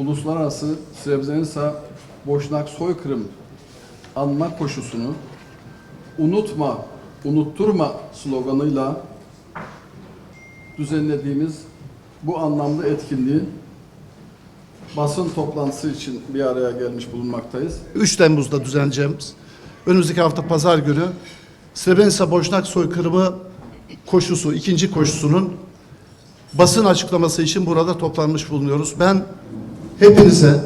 Uluslararası Srebrenica Boşnak Soykırım anma koşusunu unutma, unutturma sloganıyla düzenlediğimiz bu anlamlı etkinliği basın toplantısı için bir araya gelmiş bulunmaktayız. 3 Temmuz'da düzenleyeceğimiz önümüzdeki hafta pazar günü Srebrenica Boşnak soykırımı koşusu, ikinci koşusunun basın açıklaması için burada toplanmış bulunuyoruz. Ben hepinize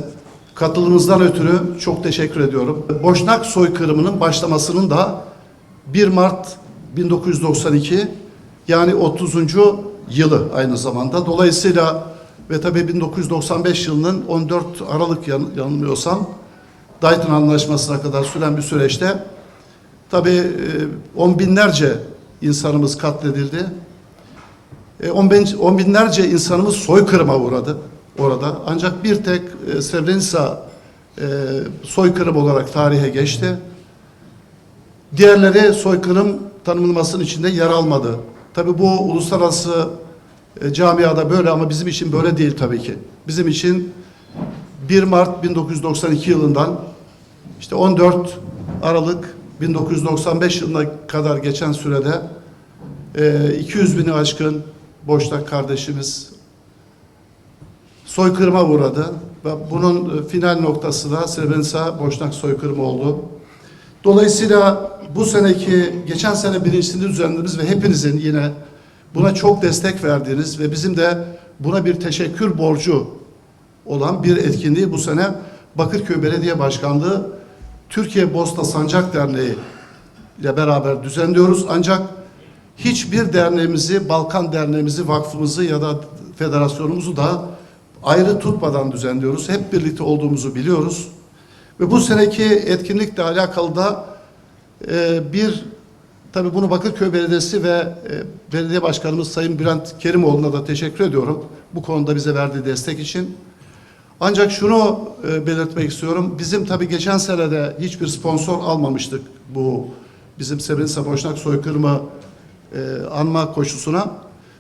katılımınızdan ötürü çok teşekkür ediyorum. Boşnak soykırımının başlamasının da 1 Mart 1992 yani 30. yılı aynı zamanda. Dolayısıyla ve tabii 1995 yılının 14 Aralık yan- yanılmıyorsam Dayton Anlaşması'na kadar süren bir süreçte tabii e, on binlerce insanımız katledildi. E, on, bin, on binlerce insanımız soykırıma uğradı orada. Ancak bir tek e, Srebrenica e, soykırım olarak tarihe geçti. Diğerleri soykırım tanımlamasının içinde yer almadı. Tabii bu uluslararası e, camiada böyle ama bizim için böyle değil tabii ki. Bizim için 1 Mart 1992 yılından işte 14 Aralık 1995 yılına kadar geçen sürede e, 200 bini aşkın Boşnak kardeşimiz soykırıma uğradı. Ve bunun e, final noktası da Srebrenica Boşnak soykırımı oldu. Dolayısıyla bu seneki, geçen sene birincisini düzenlediğimiz ve hepinizin yine buna çok destek verdiğiniz ve bizim de buna bir teşekkür borcu olan bir etkinliği bu sene Bakırköy Belediye Başkanlığı Türkiye Bosna Sancak Derneği ile beraber düzenliyoruz. Ancak hiçbir derneğimizi, Balkan Derneğimizi, vakfımızı ya da federasyonumuzu da ayrı tutmadan düzenliyoruz. Hep birlikte olduğumuzu biliyoruz. Ve bu seneki etkinlikle alakalı da e, bir tabii bunu Bakırköy Belediyesi ve e, Belediye Başkanımız Sayın Bülent Kerimoğlu'na da teşekkür ediyorum. Bu konuda bize verdiği destek için. Ancak şunu e, belirtmek istiyorum. Bizim tabii geçen senede hiçbir sponsor almamıştık bu bizim Srebrenica Boşnak soykırımı e, anma koşusuna.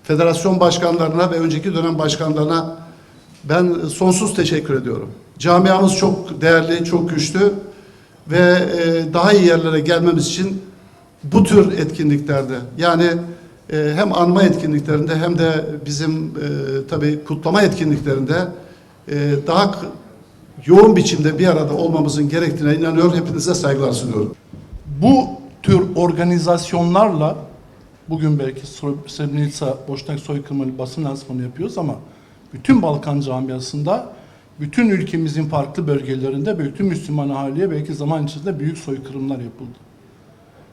Federasyon başkanlarına ve önceki dönem başkanlarına ben sonsuz teşekkür ediyorum. Camiamız çok değerli, çok güçlü ve e, daha iyi yerlere gelmemiz için bu tür etkinliklerde yani e, hem anma etkinliklerinde hem de bizim e, tabii kutlama etkinliklerinde daha yoğun biçimde bir arada olmamızın gerektiğine inanıyor. Hepinize saygılar sunuyorum. Bu tür organizasyonlarla bugün belki Sre- Srebrenica Boşnak soykırımı basın lansmanı yapıyoruz ama bütün Balkan camiasında bütün ülkemizin farklı bölgelerinde bütün Müslüman ahaliye belki zaman içinde büyük soykırımlar yapıldı.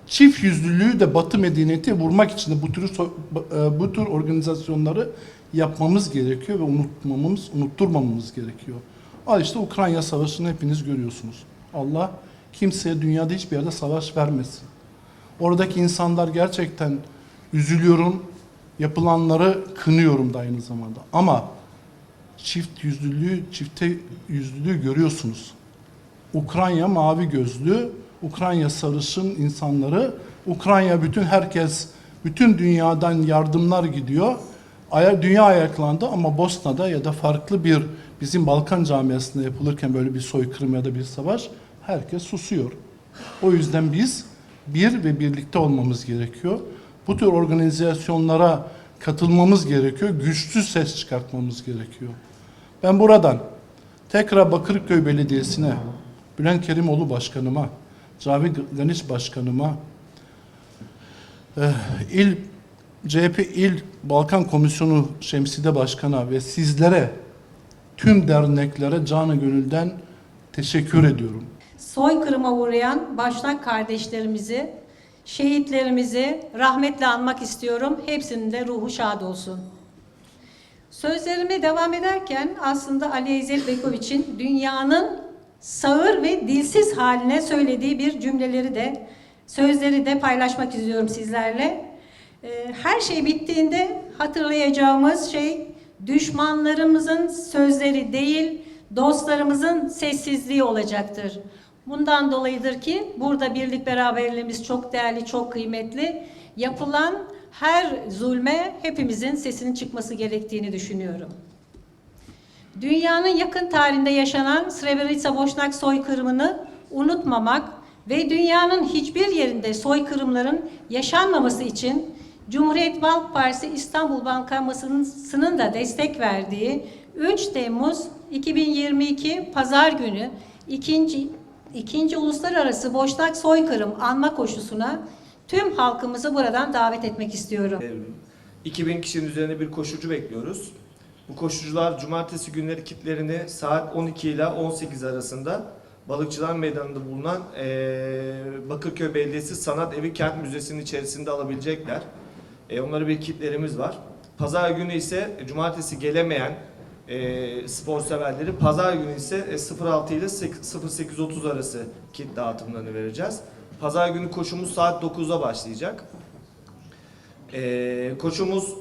Çift yüzlülüğü de Batı medeniyeti vurmak için de bu tür e, bu tür organizasyonları yapmamız gerekiyor ve unutmamamız, unutturmamamız gerekiyor. Al işte Ukrayna Savaşı'nı hepiniz görüyorsunuz. Allah kimseye dünyada hiçbir yerde savaş vermesin. Oradaki insanlar gerçekten üzülüyorum, yapılanları kınıyorum da aynı zamanda. Ama çift yüzlülüğü, çifte yüzlülüğü görüyorsunuz. Ukrayna mavi gözlü, Ukrayna sarışın insanları, Ukrayna bütün herkes, bütün dünyadan yardımlar gidiyor. Aya- Dünya ayaklandı ama Bosna'da ya da farklı bir bizim Balkan camiasında yapılırken böyle bir soykırım ya da bir savaş herkes susuyor. O yüzden biz bir ve birlikte olmamız gerekiyor. Bu tür organizasyonlara katılmamız gerekiyor. Güçlü ses çıkartmamız gerekiyor. Ben buradan tekrar Bakırköy Belediyesi'ne, Bülent Kerimoğlu Başkanıma, Cavi Ganiç Başkanıma, eh, İl CHP İl Balkan Komisyonu Şemside Başkan'a ve sizlere, tüm derneklere canı gönülden teşekkür ediyorum. soykırıma uğrayan başnak kardeşlerimizi, şehitlerimizi rahmetle anmak istiyorum. Hepsinin de ruhu şad olsun. Sözlerime devam ederken aslında Ali İzzet Bekoviç'in dünyanın sağır ve dilsiz haline söylediği bir cümleleri de, sözleri de paylaşmak istiyorum sizlerle. Ee, Her şey bittiğinde hatırlayacağımız şey düşmanlarımızın sözleri değil, dostlarımızın sessizliği olacaktır. Bundan dolayıdır ki burada birlik beraberliğimiz çok değerli, çok kıymetli. Yapılan her zulme hepimizin sesinin çıkması gerektiğini düşünüyorum. Dünyanın yakın tarihinde yaşanan Srebrenica Boşnak soykırımını unutmamak ve dünyanın hiçbir yerinde soykırımların yaşanmaması için Cumhuriyet Halk Partisi İstanbul Bankası'nın da destek verdiği 3 Temmuz 2022 Pazar günü ikinci, ikinci Uluslararası Boşnak Soykırım anma koşusuna tüm halkımızı buradan davet etmek istiyorum. 2000 kişinin üzerine bir koşucu bekliyoruz. Bu koşucular cumartesi günleri kitlerini saat 12 ile 18 arasında Balıkçılar Meydanı'nda bulunan eee, Bakırköy Belediyesi Sanat Evi Kent Müzesi'nin içerisinde alabilecekler. E, onlara bir kitlerimiz var. Pazar günü ise cumartesi gelemeyen e, spor severleri, pazar günü ise e, 06 ile 08.30 arası kit dağıtımlarını vereceğiz. Pazar günü koşumuz saat 9'da başlayacak. Ee, koşumuz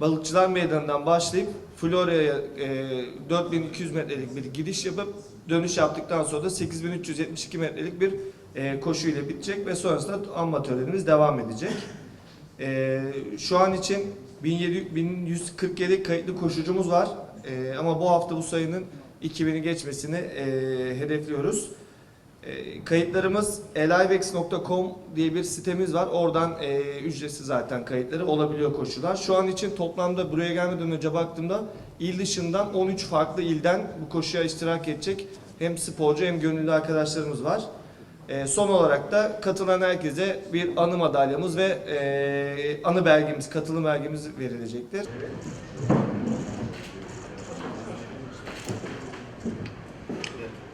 Balıkçılar Meydanı'ndan başlayıp Florya'ya e, 4200 metrelik bir gidiş yapıp dönüş yaptıktan sonra da 8372 metrelik bir e, koşu ile bitecek ve sonrasında amatörlerimiz devam edecek. E, şu an için 1700 1147 kayıtlı koşucumuz var E, ama bu hafta bu sayının 2000'i geçmesini e, hedefliyoruz. E, kayıtlarımız elivex.com diye bir sitemiz var. Oradan e, ücretsiz zaten kayıtları olabiliyor koşular. Şu an için toplamda buraya gelmeden önce baktığımda il dışından 13 farklı ilden bu koşuya iştirak edecek hem sporcu hem gönüllü arkadaşlarımız var. E, son olarak da katılan herkese bir anı madalyamız ve e, anı belgemiz, katılım belgemiz verilecektir.